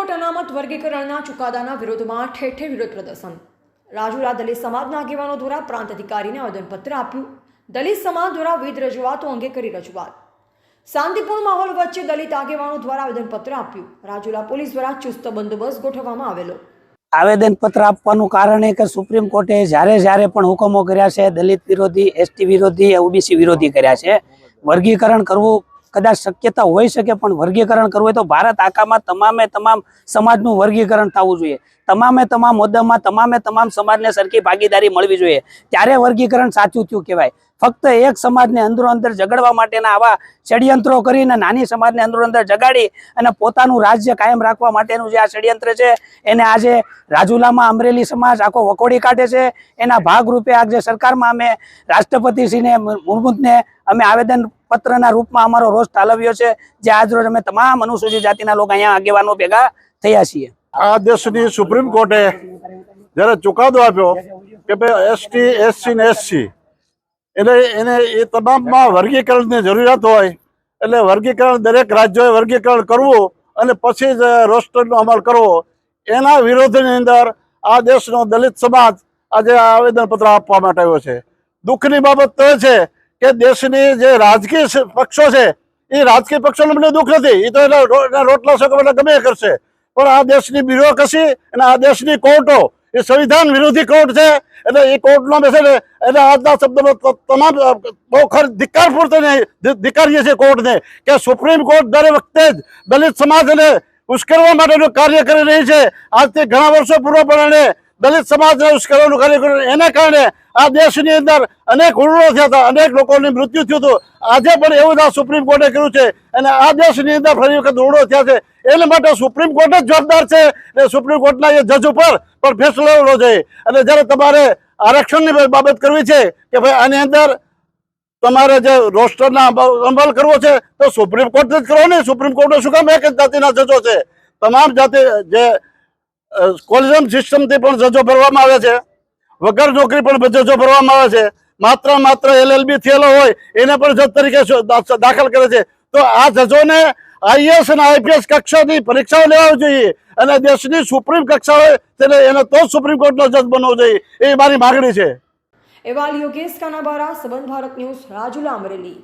વર્ગીકરણના ચુકાદાના વિરોધમાં ઠેર ઠેર વિરોધ પ્રદર્શન. રાજુલા દલિત સમાજના આગેવાનો દ્વારા પ્રાંત અધિકારીને આવેદનપત્ર આપ્યું. દલિત સમાજ દ્વારા વિવિધ રજૂઆતો અંગે કરી રજૂઆત. શાંતિપૂર્ણ માહોલ વચ્ચે દલિત આગેવાનો દ્વારા આવેદનપત્ર આપ્યું. રાજુલા પોલીસ દ્વારા ચુસ્ત બંદોબસ્ત ગોઠવવામાં આવેલો. આવેદનપત્ર આપવાનું કારણ એ કે સુપ્રીમ કોર્ટે જ્યારે જ્યારે પણ હુકમો કર્યા છે, દલિત વિરોધી, એસટી વિરોધી, ઓબીસી વિરોધી કર્યા છે. વર્ગીકરણ કરવું કદાચ શક્યતા હોઈ શકે પણ વર્ગીકરણ કરવું હોય તો ભારત આખામાં તમામે તમામ સમાજનું વર્ગીકરણ થવું જોઈએ. તમામે તમામ હોદ્દામાં તમામે તમામ સમાજને સરખી ભાગીદારી મળવી જોઈએ. ત્યારે વર્ગીકરણ સાચું થયું કહેવાય. ફક્ત એક સમાજને અંદરો અંદર ઝઘડવા માટેના આવા ષડયંત્રો કરીને નાની સમાજને અંદરો અંદર જગાડી અને પોતાનું રાજ્ય કાયમ રાખવા માટેનું જે આ ષડયંત્ર છે, એને આજે રાજુલામાં અમરેલી સમાજ આખો વખોડી કાઢે છે. એના ભાગરૂપે આજે સરકારમાં અમે રાષ્ટ્રપતિશ્રીને મુર્મુદને અમે આવેદન પત્રના રૂપમાં અમારો રોષ ઠાલવ્યો છે. જે આજ રોજ અમે તમામ અનુસૂચિત જાતિના લોકો અહીંયા આગેવાનો ભેગા થયા છીએ. આ દેશની સુપ્રીમ કોર્ટે જ્યારે ચુકાદો આપ્યો કે ભાઈ એસટી એસસી ને એસસી એટલે એને એ તમામમાં વર્ગીકરણની જરૂરિયાત હોય, એટલે વર્ગીકરણ દરેક રાજ્યોએ વર્ગીકરણ કરવું અને પછી જ રોસ્ટરનો અમલ કરવો. એના વિરોધની અંદર આ દેશનો દલિત સમાજ આજે આવેદનપત્ર આપવા માટે આવ્યો છે. દુઃખની બાબત તો છે કે દેશની જે રાજકીય પક્ષો છે, એ રાજકીય પક્ષોને મને દુઃખ નથી. એ તો એના રોટલા શકો ગમે કરશે. પણ આ દેશની બ્યુરોક્રસી અને આ દેશની કોર્ટો, એ સંવિધાન વિરોધી કોર્ટ છે, એટલે એ કોર્ટનો બેસે ને એટલે આજના શબ્દનો તમામ બહુ ખર ધિક્કારપૂર્વક પૂરતો ધિક્કારીએ છીએ કોર્ટને કે સુપ્રીમ કોર્ટ દર વખતે જ દલિત સમાજને ઉશ્કેરવા માટેનું કાર્ય કરી રહી છે. આજથી ઘણા વર્ષો પૂર્વ પણ દલિત સમાજને ઉશ્કેરવાનું કાર્ય એના કારણે આ દેશની અંદર અનેક હુમલો થયા હતા, અનેક લોકોનું મૃત્યુ થયું હતું. આજે પણ એવું આ સુપ્રીમ કોર્ટે કર્યું છે અને આ દેશની અંદર ફરી વખત હુમલો થયા છે. એના માટે સુપ્રીમ કોર્ટ જ જવાબદાર છે ને સુપ્રીમ કોર્ટના એ જજ ઉપર પણ ફેસલો લેવો જોઈએ. અને જ્યારે તમારે આરક્ષણની બાબત કરવી છે કે ભાઈ આની અંદર તમારે જે રોસ્ટરના અમલ કરવો છે, તો સુપ્રીમ કોર્ટ જ કરો ને સુપ્રીમ કોર્ટનો શું કામ? એક જ જાતિના જજો છે. તમામ જાતિ જે કોલિઝમ સિસ્ટમથી પણ જજો ભરવામાં આવે છે. વગર નોકરી પણ જજો ભરવામાં આવે છે. માત્ર માત્ર એલએલબી થયેલો હોય, એને પણ જજ તરીકે દાખલ કરે છે. તો આ જજોને આઈએસ અને આઈપીએસ કક્ષાની પરીક્ષાઓ લેવા જોઈએ અને દેશની સુપ્રીમ કક્ષા હોય તેને, એને તો સુપ્રીમ કોર્ટનો જજ બનવો જોઈએ. એ મારી માગણી છે. એવાલ યોગેશ કાનાબારા સંબંધ ભારત ન્યૂઝ, રાજુલા અમરેલી.